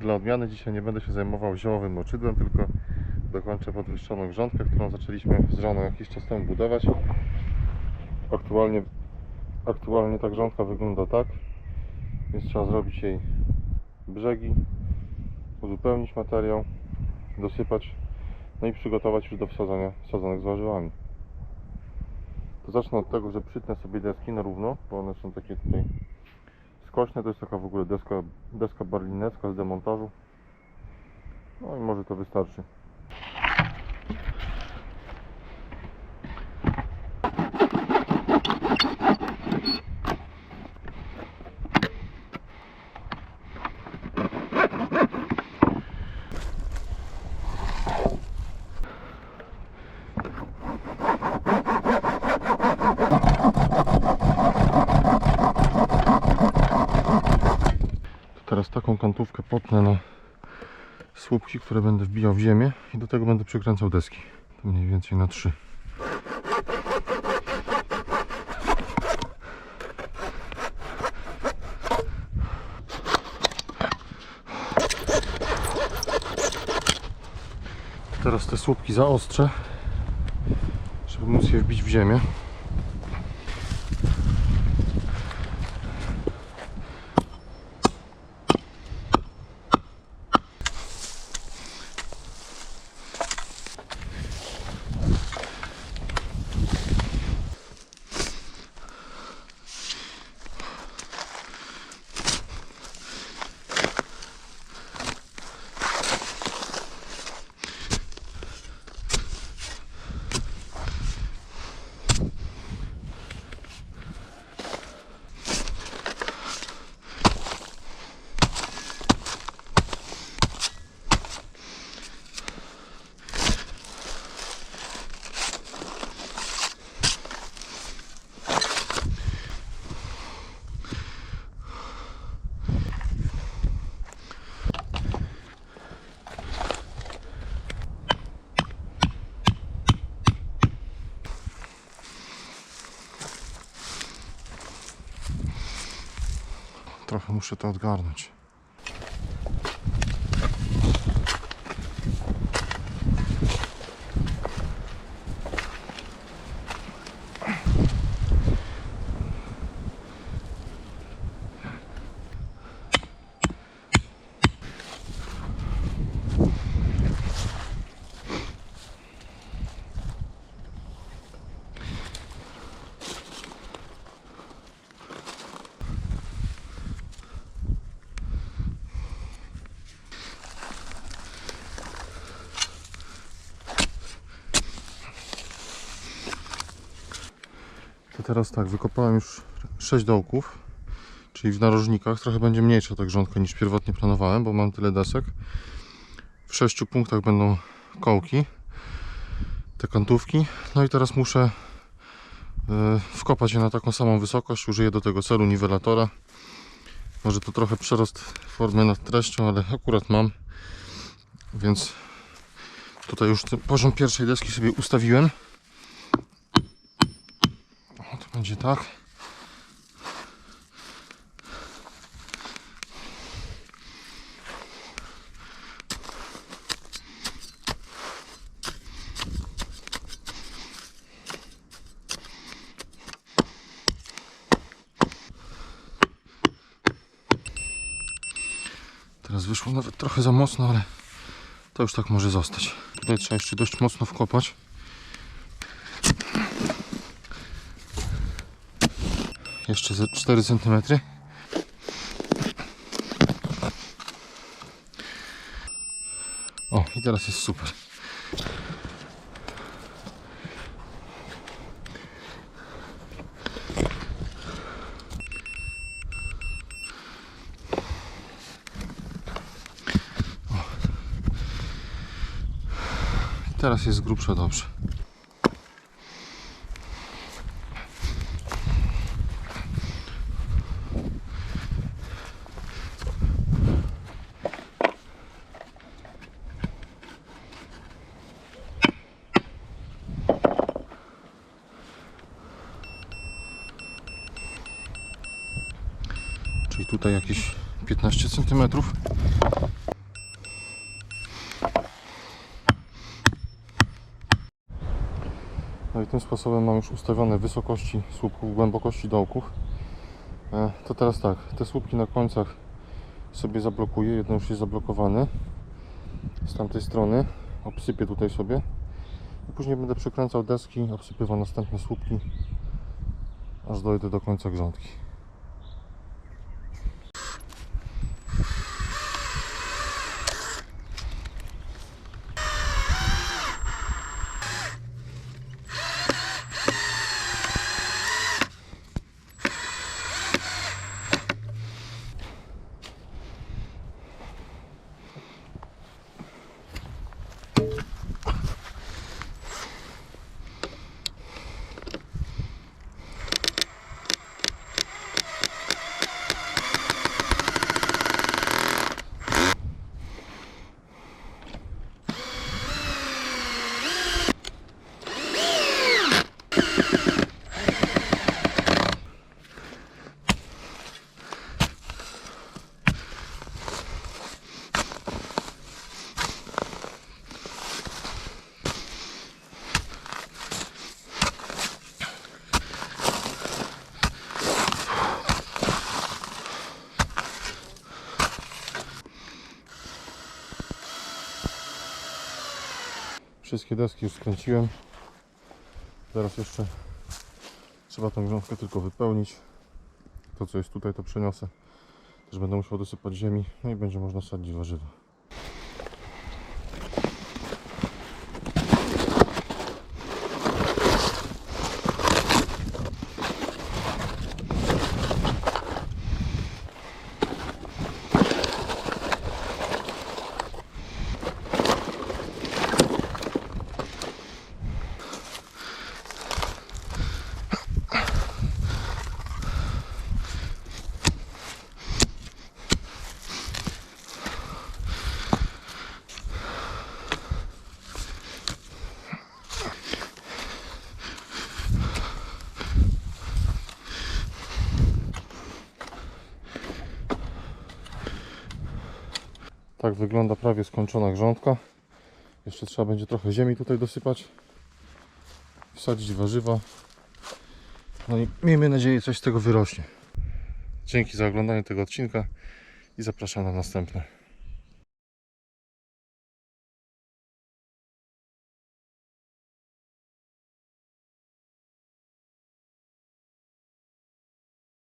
Dla odmiany dzisiaj nie będę się zajmował ziołowym moczydłem, tylko dokończę podwyższoną grządkę, którą zaczęliśmy z żoną jakiś czas temu budować. Aktualnie, aktualnie ta grządka wygląda tak, więc trzeba zrobić jej brzegi, uzupełnić materiał, dosypać, no i przygotować już do wsadzania sadzonek z warzywami. To zacznę od tego, że przytnę sobie deski na równo, bo one są takie tutaj skośne. To jest taka w ogóle deska, deska barlinecka z demontażu. No i może to wystarczy. To teraz taką kantówkę potnę na słupki, które będę wbijał w ziemię i do tego będę przykręcał deski. To mniej więcej na trzy. Teraz te słupki zaostrzę, żeby móc je wbić w ziemię. Trochę muszę to odgarnąć. Teraz tak, wykopałem już 6 dołków, czyli w narożnikach. Trochę będzie mniejsza ta grządka niż pierwotnie planowałem, bo mam tyle desek. W 6 punktach będą kołki, te kantówki. No i teraz muszę e, wkopać je na taką samą wysokość. Użyję do tego celu niwelatora. Może to trochę przerost formy nad treścią, ale akurat mam. Więc tutaj już poziom pierwszej deski sobie ustawiłem. Będzie tak. Teraz wyszło nawet trochę za mocno, ale to już tak może zostać. Tutaj trzeba jeszcze dość mocno wkopać. Jeszcze ze 4 cm. O, i teraz jest super. Teraz jest grubsza dobrze. czyli tutaj jakieś 15 centymetrów. No i tym sposobem mam już ustawione wysokości słupków, głębokości dołków. E, to teraz tak, te słupki na końcach sobie zablokuję, jedno już jest zablokowane z tamtej strony, obsypię tutaj sobie i później będę przekręcał deski, obsypywał następne słupki aż dojdę do końca grządki. Wszystkie deski już skręciłem. Teraz jeszcze trzeba tą grządkę tylko wypełnić. To co jest tutaj to przeniosę. Też będę musiał dosypać ziemi. No i będzie można sadzić warzywa. Tak wygląda prawie skończona grządka. Jeszcze trzeba będzie trochę ziemi tutaj dosypać. Wsadzić warzywa. No i miejmy nadzieję coś z tego wyrośnie. Dzięki za oglądanie tego odcinka i zapraszam na następne.